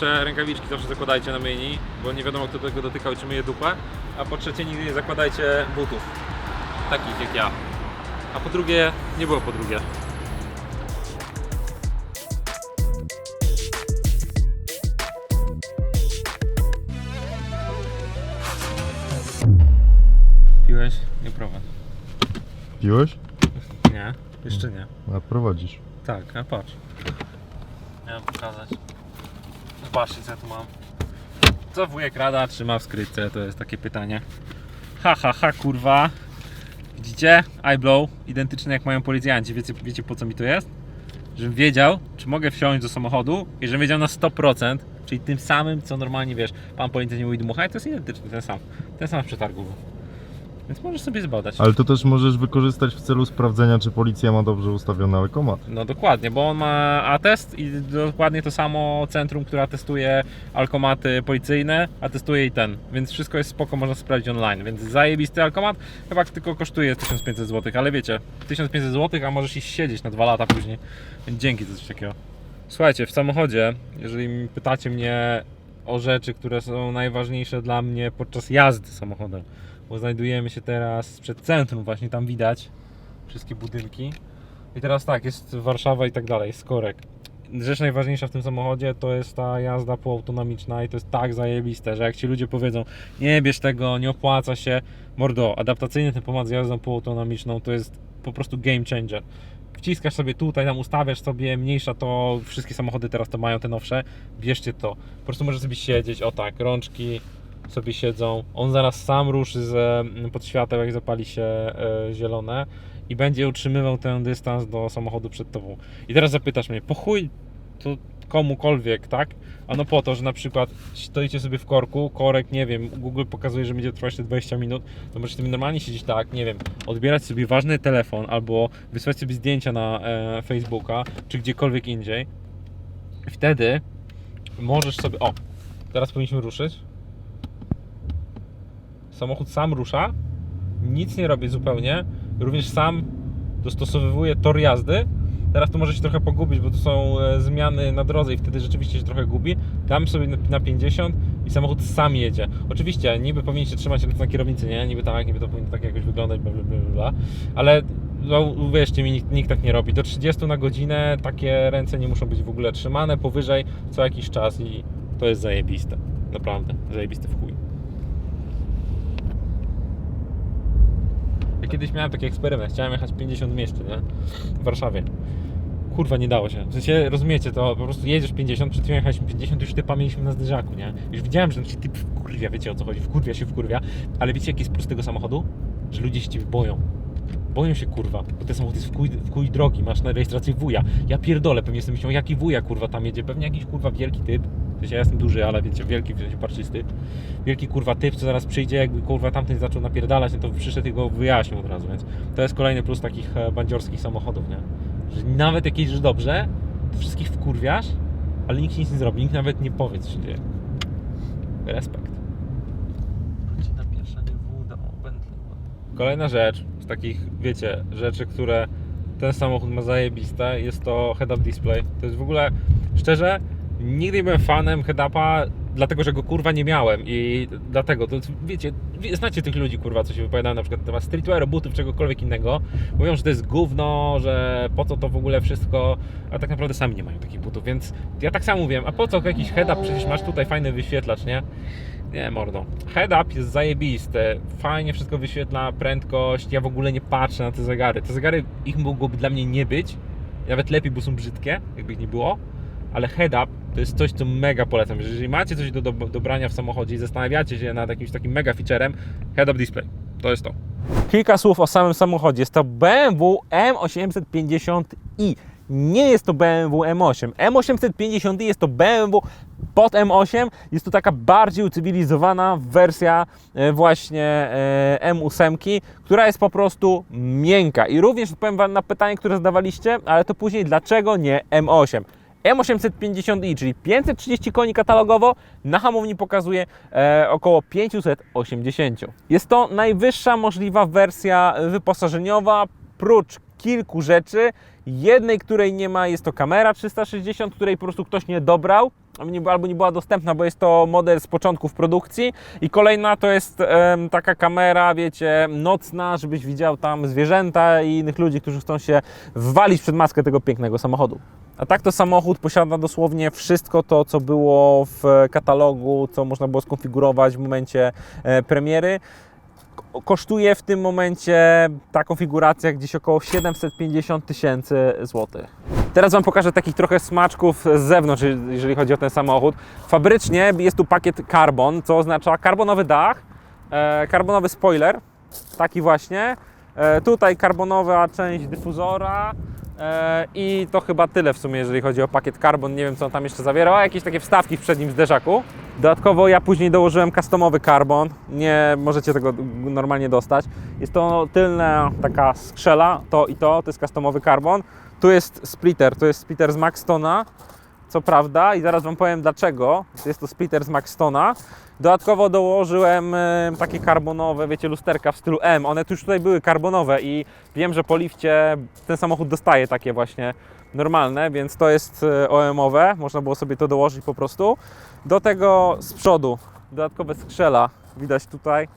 Pierwsze rękawiczki zawsze zakładajcie na myjni, bo nie wiadomo kto tego dotykał, czy myje dupę. A po trzecie nigdy nie zakładajcie butów. Takich jak ja. A po drugie, nie było po drugie. Piłeś? Nie prowadź. Piłeś? Nie, jeszcze nie. A prowadzisz. Tak, a patrz. Miałem pokazać. Zobaczcie co ja tu mam. Co wujek rada trzyma w skrytce? To jest takie pytanie. Ha, ha, ha, kurwa. Widzicie? Eyeblow, identyczny jak mają policjanci. Wiecie, wiecie po co mi to jest? Żebym wiedział, czy mogę wsiąść do samochodu i żebym wiedział na 100%, czyli tym samym, co normalnie wiesz, pan policjant nie mówi dmuchaj, to jest identyczny, ten sam. Ten sam z przetargu. Więc możesz sobie zbadać. Ale to też możesz wykorzystać w celu sprawdzenia, czy policja ma dobrze ustawiony alkomat. No dokładnie, bo on ma atest i dokładnie to samo centrum, które testuje alkomaty policyjne, atestuje i ten. Więc wszystko jest spoko, można sprawdzić online. Więc zajebisty alkomat chyba tylko kosztuje 1500 zł, ale wiecie, 1500 zł, a możesz iść siedzieć na dwa lata później. Więc dzięki za coś takiego. Słuchajcie, w samochodzie, jeżeli pytacie mnie o rzeczy, które są najważniejsze dla mnie podczas jazdy samochodem, bo znajdujemy się teraz przed centrum, właśnie tam widać wszystkie budynki. I teraz tak, jest Warszawa i tak dalej, skorek. Rzecz najważniejsza w tym samochodzie to jest ta jazda półautonomiczna i to jest tak zajebiste, że jak ci ludzie powiedzą nie bierz tego, nie opłaca się, mordo, adaptacyjny tempomat z jazdą półautonomiczną to jest po prostu game changer. Wciskasz sobie tutaj, tam ustawiasz sobie, mniejsza to, wszystkie samochody teraz to mają te nowsze, bierzcie to. Po prostu możesz sobie siedzieć, o tak, rączki sobie siedzą, on zaraz sam ruszy z pod świateł, jak zapali się e, zielone i będzie utrzymywał ten dystans do samochodu przed tobą. I teraz zapytasz mnie, po chuj to komukolwiek, tak? A no po to, że na przykład stoicie sobie w korku, korek, nie wiem, Google pokazuje, że będzie trwać te 20 minut, to możecie sobie normalnie siedzieć tak, nie wiem, odbierać sobie ważny telefon albo wysłać sobie zdjęcia na e, Facebooka, czy gdziekolwiek indziej. Wtedy możesz sobie, o, teraz powinniśmy ruszyć. Samochód sam rusza, nic nie robię zupełnie, również sam dostosowywuje tor jazdy. Teraz to może się trochę pogubić, bo to są e, zmiany na drodze i wtedy rzeczywiście się trochę gubi. Dam sobie na- na 50 i samochód sam jedzie. Oczywiście, niby powinien się trzymać ręce na kierownicy, nie? Niby tak, niby to powinno tak jakoś wyglądać, bla, bla, bla, bla. Ale no, uwierzcie mi, nikt, nikt tak nie robi. Do 30 na godzinę takie ręce nie muszą być w ogóle trzymane powyżej co jakiś czas i to jest zajebiste. Naprawdę, zajebiste w chuj. Ja kiedyś miałem taki eksperyment, chciałem jechać 50 w mieście, nie? W Warszawie. Kurwa, nie dało się. W sensie, rozumiecie to, po prostu jedziesz 50, przed chwilą jechaliśmy 50, już typa mieliśmy na zderzaku, nie? Już widziałem, że ten typ wkurwia, wiecie o co chodzi, wkurwia się, wkurwia, ale wiecie jaki jest plus tego samochodu? Że ludzie się boją. Boją się kurwa, bo ten samochód jest w kuj, w kuj drogi, masz na rejestracji wuja. Ja pierdolę, pewnie sobie myślą, jaki wuja kurwa tam jedzie, pewnie jakiś kurwa wielki typ. W sensie ja jestem duży, ale wiecie, wielki, w sensie parczysty. Wielki kurwa typ, co zaraz przyjdzie, jakby kurwa tamten zaczął napierdalać, no to przyszedł i go wyjaśnił od razu, więc to jest kolejny plus takich e, bandziorskich samochodów, nie? Że nawet jak jedziesz dobrze, to wszystkich wkurwiasz, ale nikt nic nie zrobi, nikt nawet nie powie, co się dzieje. Respekt. Kolejna rzecz z takich, wiecie, rzeczy, które ten samochód ma zajebiste, jest to head-up display. To jest w ogóle, szczerze, nigdy nie byłem fanem head-upa, dlatego, że go kurwa nie miałem i dlatego, to wiecie, wie- znacie tych ludzi kurwa, co się wypowiadają na przykład na temat streetwearu, butów, czegokolwiek innego. Mówią, że to jest gówno, że po co to w ogóle wszystko, a tak naprawdę sami nie mają takich butów, więc ja tak samo mówiłem, a po co jakiś head-up, przecież masz tutaj fajny wyświetlacz, nie? Nie, mordo. Head up jest zajebiste. Fajnie wszystko wyświetla, prędkość. Ja w ogóle nie patrzę na te zegary. Te zegary, ich mogłoby dla mnie nie być. Nawet lepiej, bo są brzydkie, jakby ich nie było. Ale head up to jest coś, co mega polecam. Że Jeżeli macie coś do, do dobrania w samochodzie i zastanawiacie się nad jakimś takim mega featurem, head up display. To jest to. Kilka słów o samym samochodzie. Jest to BMW M850i. Nie jest to BMW M8. M850i jest to BMW pod M8. Jest to taka bardziej ucywilizowana wersja e, właśnie e, M8, która jest po prostu miękka. I również odpowiem Wam na pytanie, które zadawaliście, ale to później, dlaczego nie M8? M850i, czyli 530 koni katalogowo, na hamowni pokazuje e, około 580. Jest to najwyższa możliwa wersja wyposażeniowa, prócz kilku rzeczy. Jednej, której nie ma, jest to kamera 360, której po prostu ktoś nie dobrał. albo nie była dostępna, bo jest to model z początków produkcji. I kolejna to jest em, taka kamera, wiecie, nocna, żebyś widział tam zwierzęta i innych ludzi, którzy chcą się wwalić przed maskę tego pięknego samochodu. A tak to samochód posiada dosłownie wszystko to, co było w katalogu, co można było skonfigurować w momencie e, premiery. Ko- Kosztuje w tym momencie ta konfiguracja gdzieś około 750 tysięcy złotych. Teraz Wam pokażę takich trochę smaczków z zewnątrz, jeżeli chodzi o ten samochód. Fabrycznie jest tu pakiet Carbon, co oznacza karbonowy dach, e, karbonowy spoiler, taki właśnie. E, tutaj karbonowa część dyfuzora, I to chyba tyle w sumie, jeżeli chodzi o pakiet Carbon. Nie wiem, co on tam jeszcze zawierał. A jakieś takie wstawki w przednim zderzaku. Dodatkowo ja później dołożyłem customowy Carbon. Nie możecie tego normalnie dostać. Jest to tylna taka skrzela, to i to, to jest customowy Carbon. Tu jest splitter, to jest splitter z Maxtona. Co prawda, i zaraz Wam powiem dlaczego. Jest to splitter z Maxtona. Dodatkowo dołożyłem e, takie karbonowe, wiecie, lusterka w stylu M. One tu już tutaj były karbonowe i wiem, że po lifcie ten samochód dostaje takie właśnie normalne, więc to jest e, OM-owe. Można było sobie to dołożyć po prostu. Do tego z przodu dodatkowe skrzela. Widać tutaj.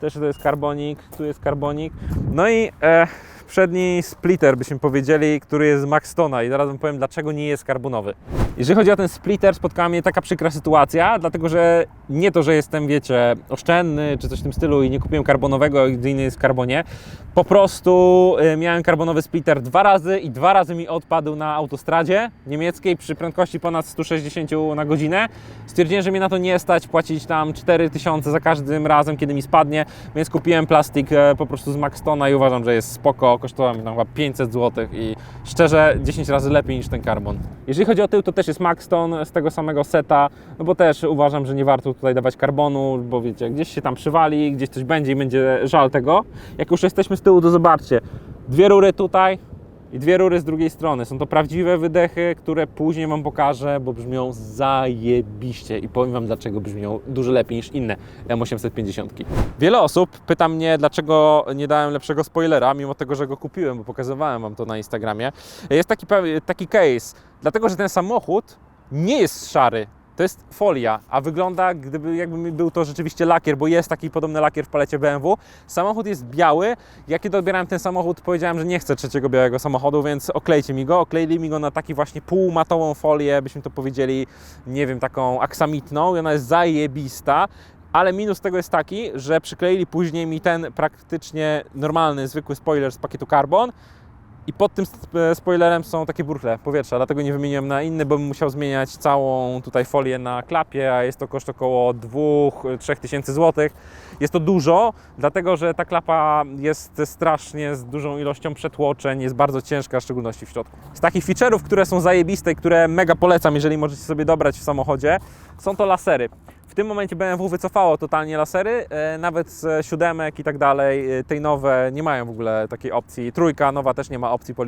Też to jest karbonik, tu jest karbonik. No i e, przedni splitter, byśmy powiedzieli, który jest z Maxtona i zaraz Wam powiem, dlaczego nie jest karbonowy. Jeżeli chodzi o ten splitter, spotkała mnie taka przykra sytuacja, dlatego że nie to, że jestem, wiecie, oszczędny czy coś w tym stylu i nie kupiłem karbonowego, gdy inny jest w karbonie. Po prostu y, miałem karbonowy splitter dwa razy i dwa razy mi odpadł na autostradzie niemieckiej przy prędkości ponad 160 na godzinę. Stwierdziłem, że mnie na to nie stać płacić tam 4000 za każdym razem, kiedy mi spadnie, więc kupiłem plastik e, po prostu z Maxtona i uważam, że jest spoko. Kosztował mi tam chyba 500 zł i szczerze 10 razy lepiej niż ten karbon. Jeżeli chodzi o tył, to też jest Maxton z tego samego seta, no bo też uważam, że nie warto tutaj dawać karbonu, bo wiecie, gdzieś się tam przywali, gdzieś coś będzie i będzie żal tego. Jak już jesteśmy z tyłu, to zobaczcie, dwie rury tutaj, i dwie rury z drugiej strony. Są to prawdziwe wydechy, które później Wam pokażę, bo brzmią zajebiście i powiem Wam dlaczego brzmią dużo lepiej niż inne M850. Wiele osób pyta mnie, dlaczego nie dałem lepszego spoilera, mimo tego, że go kupiłem, bo pokazywałem Wam to na Instagramie. Jest taki, taki case, dlatego że ten samochód nie jest szary. To jest folia, a wygląda gdyby jakby był to rzeczywiście lakier, bo jest taki podobny lakier w palecie BMW. Samochód jest biały. Ja kiedy odbierałem ten samochód, powiedziałem, że nie chcę trzeciego białego samochodu, więc oklejcie mi go. Okleili mi go na taki właśnie półmatową folię, byśmy to powiedzieli, nie wiem, taką aksamitną i ona jest zajebista. Ale minus tego jest taki, że przykleili później mi ten praktycznie normalny, zwykły spoiler z pakietu Carbon, i pod tym sp- spoilerem są takie burchle powietrza, dlatego nie wymieniłem na inny, bo bym musiał zmieniać całą tutaj folię na klapie, a jest to koszt około 2-3 tysięcy złotych. Jest to dużo, dlatego że ta klapa jest strasznie z dużą ilością przetłoczeń, jest bardzo ciężka, w szczególności w środku. Z takich feature'ów, które są zajebiste i które mega polecam, jeżeli możecie sobie dobrać w samochodzie, są to lasery. W tym momencie BMW wycofało totalnie lasery, e, nawet z siódemek i tak dalej, e, tej nowe nie mają w ogóle takiej opcji. Trójka nowa też nie ma opcji po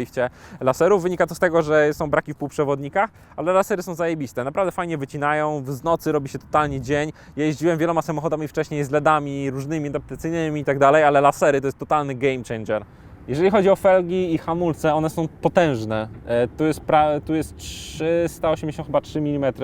laserów. Wynika to z tego, że są braki w półprzewodnikach, ale lasery są zajebiste. Naprawdę fajnie wycinają, z nocy robi się totalnie dzień. Jeździłem wieloma samochodami wcześniej z LEDami, różnymi adaptacyjnymi i tak dalej, ale lasery to jest totalny game changer. Jeżeli chodzi o felgi i hamulce, one są potężne. E, Tu jest, pra, tu jest 383 mm.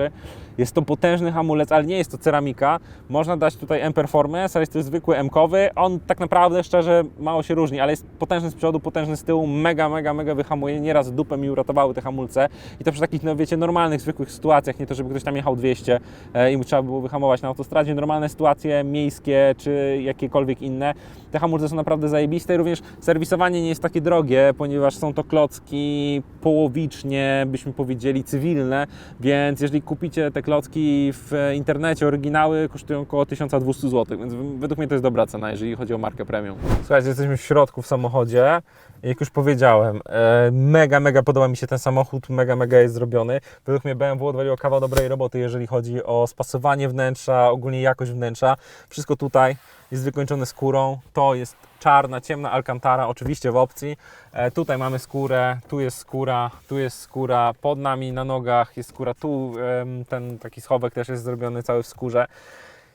Jest to potężny hamulec, ale nie jest to ceramika. Można dać tutaj M-Performance, ale jest to zwykły M-kowy. On tak naprawdę, szczerze, mało się różni, ale jest potężny z przodu, potężny z tyłu, mega, mega, mega wyhamuje. Nieraz dupę mi uratowały te hamulce. I to przy takich, no wiecie, normalnych, zwykłych sytuacjach, nie to, żeby ktoś tam jechał 200 e, i mu trzeba było wyhamować na autostradzie. Normalne sytuacje miejskie czy jakiekolwiek inne. Te hamulce są naprawdę zajebiste i również serwisowanie nie jest takie drogie, ponieważ są to klocki połowicznie, byśmy powiedzieli, cywilne, więc jeżeli kupicie te klocki w internecie, oryginały kosztują około 1200 zł, więc według mnie to jest dobra cena, jeżeli chodzi o markę premium. Słuchajcie, jesteśmy w środku w samochodzie. Jak już powiedziałem, e, mega, mega podoba mi się ten samochód, mega, mega jest zrobiony. Według mnie BMW odwaliło kawał dobrej roboty, jeżeli chodzi o spasowanie wnętrza, ogólnie jakość wnętrza. Wszystko tutaj jest wykończone skórą. To jest czarna, ciemna alcantara, oczywiście w opcji. E, tutaj mamy skórę, tu jest skóra, tu jest skóra, pod nami na nogach jest skóra, tu em, ten taki schowek też jest zrobiony cały w skórze.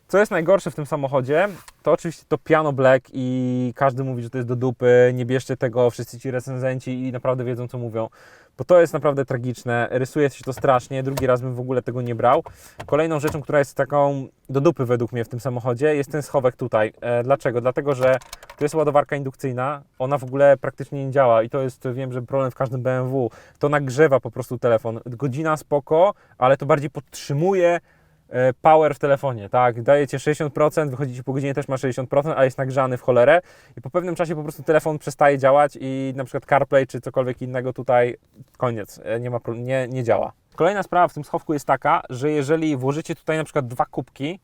Co jest najgorsze w tym samochodzie, to oczywiście to piano black i każdy mówi, że to jest do dupy, nie bierzcie tego, wszyscy ci recenzenci i naprawdę wiedzą co mówią, bo to jest naprawdę tragiczne, rysuje się to strasznie, drugi raz bym w ogóle tego nie brał. Kolejną rzeczą, która jest taką do dupy według mnie w tym samochodzie jest ten schowek tutaj. E, dlaczego? Dlatego, że to jest ładowarka indukcyjna, ona w ogóle praktycznie nie działa i to jest, wiem, że problem w każdym BMW, to nagrzewa po prostu telefon. Godzina spoko, ale to bardziej podtrzymuje power w telefonie, tak? Dajecie 60%, wychodzicie po godzinie też ma 60%, a jest nagrzany w cholerę i po pewnym czasie po prostu telefon przestaje działać i na przykład CarPlay czy cokolwiek innego tutaj koniec, e, nie, ma, nie, nie działa. Kolejna sprawa w tym schowku jest taka, że jeżeli włożycie tutaj na przykład dwa kubki,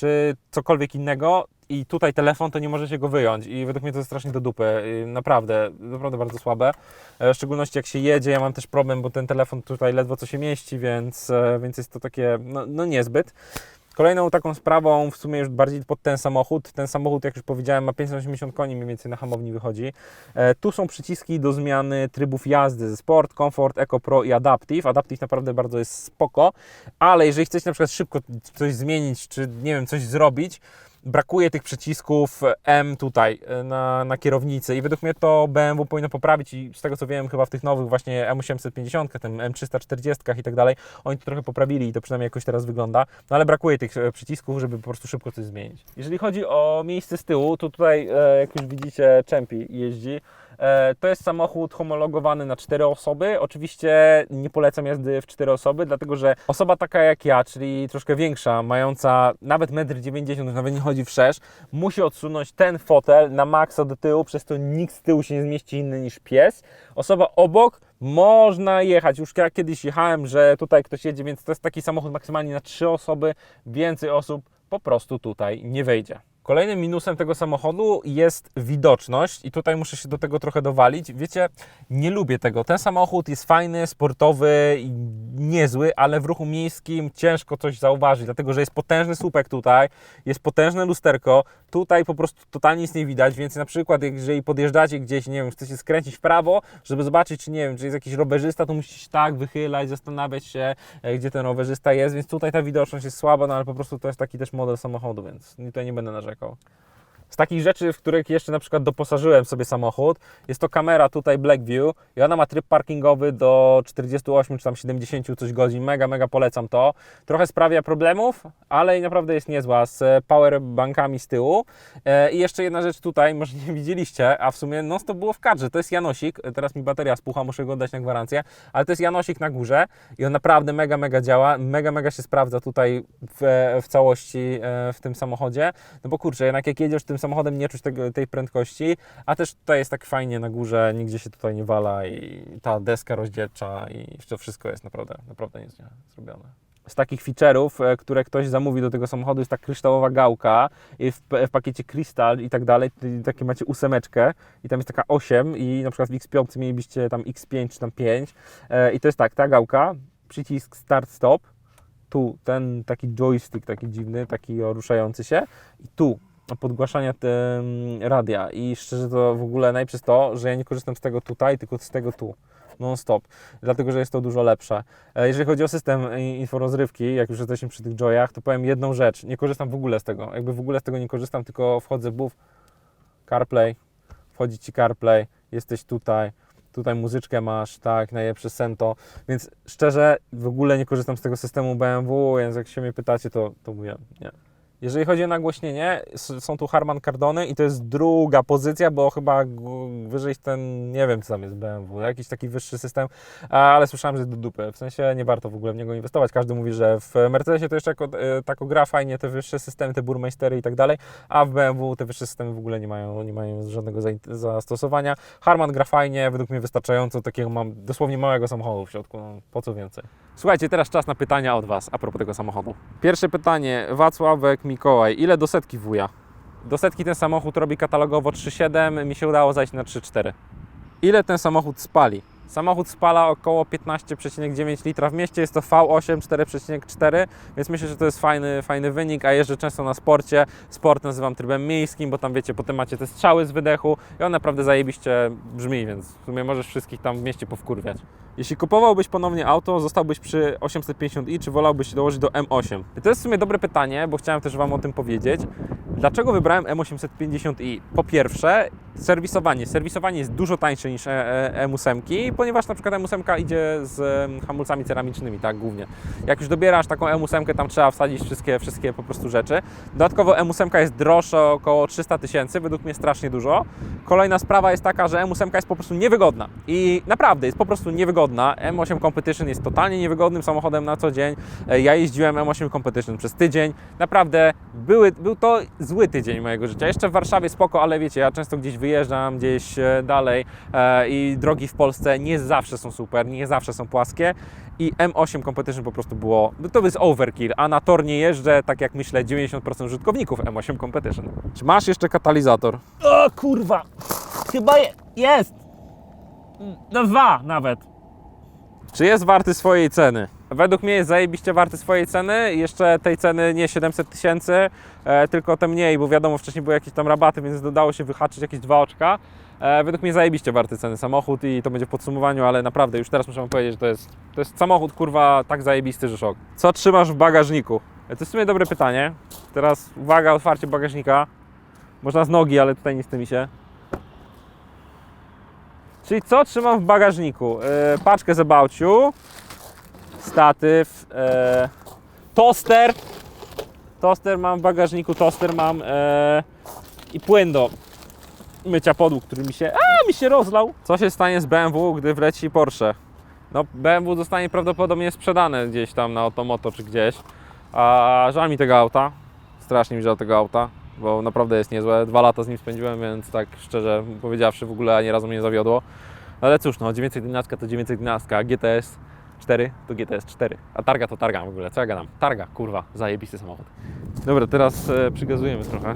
czy cokolwiek innego i tutaj telefon, to nie możecie go wyjąć. I według mnie to jest strasznie do dupy, naprawdę, naprawdę bardzo słabe, E, w szczególności jak się jedzie, ja mam też problem, bo ten telefon tutaj ledwo co się mieści, więc, e, więc jest to takie, no, no niezbyt. Kolejną taką sprawą, w sumie już bardziej pod ten samochód, ten samochód, jak już powiedziałem, ma 580 koni mniej więcej na hamowni wychodzi. E, tu są przyciski do zmiany trybów jazdy, Sport, Comfort, Eco Pro i Adaptive. Adaptive naprawdę bardzo jest spoko, ale jeżeli chcecie na przykład szybko coś zmienić, czy nie wiem, coś zrobić, brakuje tych przycisków M tutaj e, na, na kierownicy. I według mnie to BMW powinno poprawić i z tego co wiem chyba w tych nowych właśnie M850, tym M340 i tak dalej, oni to trochę poprawili i to przynajmniej jakoś teraz wygląda, no ale brakuje tych e, przycisków, żeby po prostu szybko coś zmienić. Jeżeli chodzi o miejsce z tyłu, to tutaj e, jak już widzicie Czempi jeździ, To jest samochód homologowany na 4 osoby. Oczywiście nie polecam jazdy w 4 osoby, dlatego że osoba taka jak ja, czyli troszkę większa, mająca nawet 1,90 m, nawet nie chodzi w szerz, musi odsunąć ten fotel na maksa do tyłu, przez to nikt z tyłu się nie zmieści inny niż pies. Osoba obok można jechać. Już ja kiedyś jechałem, że tutaj ktoś jedzie, więc to jest taki samochód maksymalnie na 3 osoby. Więcej osób po prostu tutaj nie wejdzie. Kolejnym minusem tego samochodu jest widoczność i tutaj muszę się do tego trochę dowalić. Wiecie, nie lubię tego. Ten samochód jest fajny, sportowy niezły, ale w ruchu miejskim ciężko coś zauważyć, dlatego że jest potężny słupek tutaj, jest potężne lusterko, tutaj po prostu totalnie nic nie widać, więc na przykład jeżeli podjeżdżacie gdzieś, nie wiem, chcecie skręcić w prawo, żeby zobaczyć, czy nie wiem, czy jest jakiś rowerzysta, to musicie się tak wychylać, zastanawiać się, e, gdzie ten rowerzysta jest, więc tutaj ta widoczność jest słaba, no ale po prostu to jest taki też model samochodu, więc tutaj nie będę narzekał. legal Z takich rzeczy, w których jeszcze na przykład doposażyłem sobie samochód, jest to kamera tutaj Blackview i ona ma tryb parkingowy do 48 czy tam 70 coś godzin. Mega, mega polecam to. Trochę sprawia problemów, ale naprawdę jest niezła z powerbankami z tyłu. E, I jeszcze jedna rzecz tutaj, może nie widzieliście, a w sumie no to było w kadrze. To jest Janosik. Teraz mi bateria spucha, muszę go oddać na gwarancję, ale to jest Janosik na górze i on naprawdę mega, mega działa. Mega, mega się sprawdza tutaj w, w całości e, w tym samochodzie. No bo kurczę, jednak jak jedziesz tym samochodem, nie czuć tego, tej prędkości, a też tutaj jest tak fajnie na górze, nigdzie się tutaj nie wala i ta deska rozdzielcza i to wszystko jest naprawdę, naprawdę nieźle zrobione. Z takich feature'ów, e, które ktoś zamówi do tego samochodu, jest ta kryształowa gałka w, w pakiecie Crystal i tak dalej, takie macie ósemeczkę i tam jest taka 8 i na przykład w X5 mielibyście tam X5 czy tam 5 e, i to jest tak, ta gałka, przycisk start-stop, tu ten taki joystick taki dziwny, taki ruszający się i tu podgłaszania te, radia. I szczerze to w ogóle najpierw to, że ja nie korzystam z tego tutaj, tylko z tego tu non-stop, dlatego że jest to dużo lepsze. E, Jeżeli chodzi o system inforozrywki, jak już jesteśmy przy tych joyach, to powiem jedną rzecz, nie korzystam w ogóle z tego, jakby w ogóle z tego nie korzystam, tylko wchodzę buf, CarPlay, wchodzi Ci CarPlay, jesteś tutaj, tutaj muzyczkę masz, tak, najlepsze Sento, więc szczerze w ogóle nie korzystam z tego systemu BMW, więc jak się mnie pytacie, to, to mówię nie. Jeżeli chodzi o nagłośnienie, są tu Harman Kardony i to jest druga pozycja, bo chyba wyżej ten, nie wiem co tam jest BMW, jakiś taki wyższy system, ale słyszałem, że jest do dupy. W sensie nie warto w ogóle w niego inwestować. Każdy mówi, że w Mercedesie to jeszcze jako, e, tako gra fajnie, te wyższe systemy, te Burmeistery i tak dalej, a w BMW te wyższe systemy w ogóle nie mają, nie mają żadnego zastosowania. Harman gra fajnie, według mnie wystarczająco, takiego mam dosłownie małego samochodu w środku, no, po co więcej. Słuchajcie, teraz czas na pytania od Was a propos tego samochodu. Pierwsze pytanie, Wacławek Mikołaj, ile do setki wuja? Do setki ten samochód robi katalogowo 3,7, mi się udało zajść na 3,4. Ile ten samochód spali? Samochód spala około 15,9 litra w mieście, jest to V8 4,4, więc myślę, że to jest fajny, fajny wynik, a jeżdżę często na sporcie. Sport nazywam trybem miejskim, bo tam wiecie, potem macie te strzały z wydechu i on naprawdę zajebiście brzmi, więc w sumie możesz wszystkich tam w mieście powkurwiać. Jeśli kupowałbyś ponownie auto, zostałbyś przy 850i, czy wolałbyś dołożyć do M8? I to jest w sumie dobre pytanie, bo chciałem też Wam o tym powiedzieć. Dlaczego wybrałem M850i? Po pierwsze, serwisowanie. Serwisowanie jest dużo tańsze niż e- e- M8, ponieważ na przykład M8 idzie z hamulcami ceramicznymi, tak głównie. Jak już dobierasz taką M8, tam trzeba wsadzić wszystkie, wszystkie po prostu rzeczy. Dodatkowo M8 jest droższa około 300 tysięcy, według mnie strasznie dużo. Kolejna sprawa jest taka, że M8 jest po prostu niewygodna i naprawdę jest po prostu niewygodna. M8 Competition jest totalnie niewygodnym samochodem na co dzień. E, Ja jeździłem M8 Competition przez tydzień. Naprawdę były, był to zły tydzień mojego życia. Jeszcze w Warszawie spoko, ale wiecie, ja często gdzieś wyjeżdżam, gdzieś e, dalej e, i drogi w Polsce nie zawsze są super, nie zawsze są płaskie i M8 Competition po prostu było, to jest overkill, a na tor nie jeżdżę, tak jak myślę 90% użytkowników M8 Competition. Czy masz jeszcze katalizator? O kurwa, chyba je, jest. No dwa nawet. Czy jest warty swojej ceny? Według mnie jest zajebiście warty swojej ceny. Jeszcze tej ceny nie 700 tysięcy, e, tylko te mniej, bo wiadomo, wcześniej były jakieś tam rabaty, więc dodało się wyhaczyć jakieś dwa oczka. E, według mnie zajebiście warty ceny samochód i to będzie w podsumowaniu, ale naprawdę już teraz muszę powiedzieć, że to jest, to jest samochód kurwa tak zajebisty, że szok. Co trzymasz w bagażniku? E, To jest w sumie dobre pytanie. Teraz uwaga, otwarcie bagażnika. Można z nogi, ale tutaj nie chce mi się. Czyli co trzymam w bagażniku? E, paczkę zabałciu, statyw, e, toster. Toster mam w bagażniku, toster mam e, i płyn do mycia podłóg, który mi się, a, mi się rozlał. Co się stanie z BMW, gdy wleci Porsche? No BMW zostanie prawdopodobnie sprzedane gdzieś tam na Otomoto czy gdzieś. A żal mi tego auta. Strasznie mi żal tego auta, bo naprawdę jest niezłe. Dwa lata z nim spędziłem, więc tak szczerze powiedziawszy w ogóle ani razu mnie nie zawiodło. Ale cóż, no 911 to 911, a GTS 4 to GTS 4. A targa to targa w ogóle, co ja gadam? Targa, kurwa, zajebisty samochód. Dobra, teraz e, przygazujemy trochę.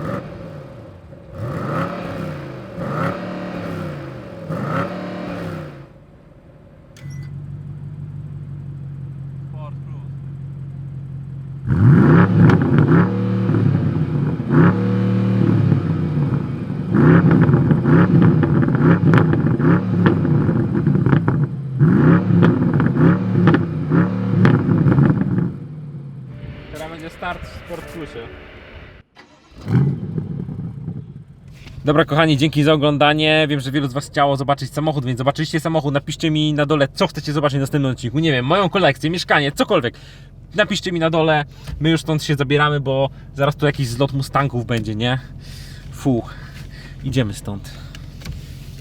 Grrrr. Dobra kochani, dzięki za oglądanie. Wiem, że wielu z Was chciało zobaczyć samochód, więc zobaczyliście samochód. Napiszcie mi na dole, co chcecie zobaczyć w następnym odcinku. Nie wiem, moją kolekcję, mieszkanie, cokolwiek. Napiszcie mi na dole. My już stąd się zabieramy, bo zaraz tu jakiś zlot Mustangów będzie, nie? Fuh, idziemy stąd.